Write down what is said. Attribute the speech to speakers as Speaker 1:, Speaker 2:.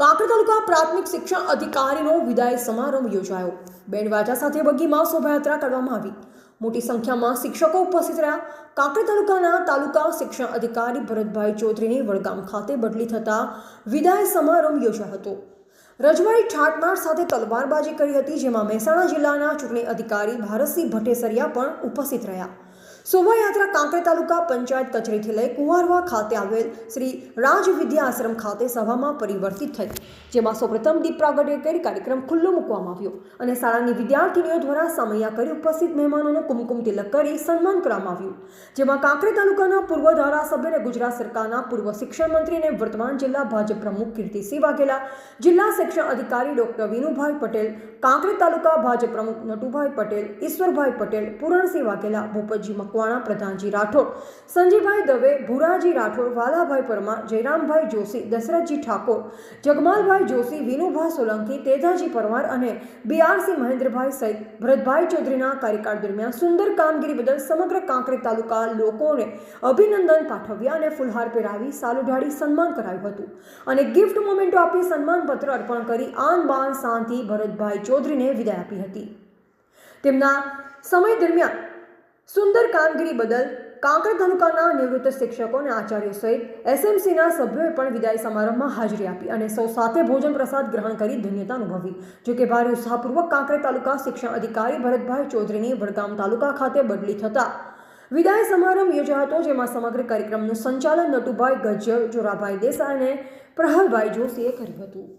Speaker 1: કાંકરા તાલુકા પ્રાથમિક શિક્ષણ અધિકારીનો વિદાય સમારંભ યોજાયો. બેન્ડવાજા સાથે બગીમાં શોભાયાત્રા કરવામાં આવી. મોટી સંખ્યામાં શિક્ષકો ઉપસ્થિત રહ્યા. કાંકરા તાલુકાના તાલુકા શિક્ષણ અધિકારી ભરતભાઈ ચૌધરીની વડગામ ખાતે બદલી થતા વિદાય સમારંભ યોજાયો હતો. રજવાડી ઠાટમાર સાથે તલવારબાજી કરી હતી, જેમાં મહેસાણા જિલ્લાના ચૂંટણી અધિકારી ભારતસિંહ ભટ્ટેસરિયા પણ ઉપસ્થિત રહ્યા. શોભાયાત્રા કાંકરે તાલુકા પંચાયત કચેરીથી લઈ કુંવારવા ખાતે આવેલ શ્રી રાજ વિદ્યા આશ્રમ ખાતે સભામાં પરિવર્તિત થઈ. જેમાં સૌપ્રથમ દીપ પ્રાગટ્ય કરી કાર્યક્રમ ખુલ્લો મૂકવામાં આવ્યો અને શાળાની વિદ્યાર્થીનીઓ દ્વારા સમયા કરી ઉપસ્થિત મહેમાનોને કુમકુમ તિલક કરી સન્માન કરવામાં આવ્યું. જેમાં કાંકરે તાલુકાના પૂર્વ ધારાસભ્ય અને ગુજરાત સરકારના પૂર્વ શિક્ષણ મંત્રી અને વર્તમાન જિલ્લા ભાજપ પ્રમુખ કીર્તિસિંહ વાઘેલા, જિલ્લા શિક્ષણ અધિકારી ડોક્ટર વિનુભાઈ પટેલ, કાંકરે તાલુકા ભાજપ પ્રમુખ નટુભાઈ પટેલ, ઈશ્વરભાઈ પટેલ, પૂરણસિંહ વાઘેલા, ભૂપતજી મકવાણા પ્રધાનજી રાઠોડ, સંજયભાઈ દવે, ભુરાજી રાઠોડ, વાલાભાઈ પરમાર, જયરામભાઈ જોશી, દશરથજી ઠાકોર, જગમાલભાઈ જોશી વિનુભાઈ સોલંકી, તેજાજી પરમાર અને બીઆરસી મહેન્દ્રભાઈ સહિત ભરતભાઈ ચૌધરીના કાર્યકાળ દરમિયાન સુંદર કામગીરી બદલ સમગ્ર કાંકરે તાલુકા લોકોને અભિનંદન પાઠવ્યા અને ફુલહાર પહેરાવી સાલુઢાડી સન્માન કરાયું હતું. અને ગિફ્ટ મોમેન્ટો આપી સન્માનપત્ર અર્પણ કરી આન બાન શાંતિ ભરતભાઈ ચૌધરીને વિદાય આપી હતી. તેમના સમય દરમિયાન કામગીરી બદલ કાંકર તાલુકાના નિવૃત્ત શિક્ષકો અને આચાર્યો સહિત એસએમસીના સભ્યોએ પણ વિદાય સમારંભમાં હાજરી આપી અને સૌ સાથે ભોજન પ્રસાદ ગ્રહણ કરી ધન્યતા અનુભવી. જોકે ભારે ઉત્સાહપૂર્વક કાંકરે તાલુકા શિક્ષણ અધિકારી ભરતભાઈ ચૌધરીની વડગામ તાલુકા ખાતે બદલી થતા વિદાય સમારંભ યોજાયો હતો, જેમાં સમગ્ર કાર્યક્રમનું સંચાલન નટુભાઈ ગજ્જર, જોરાભાઈ દેસાઈ અને પ્રહલભાઈ જોશીએ કર્યું હતું.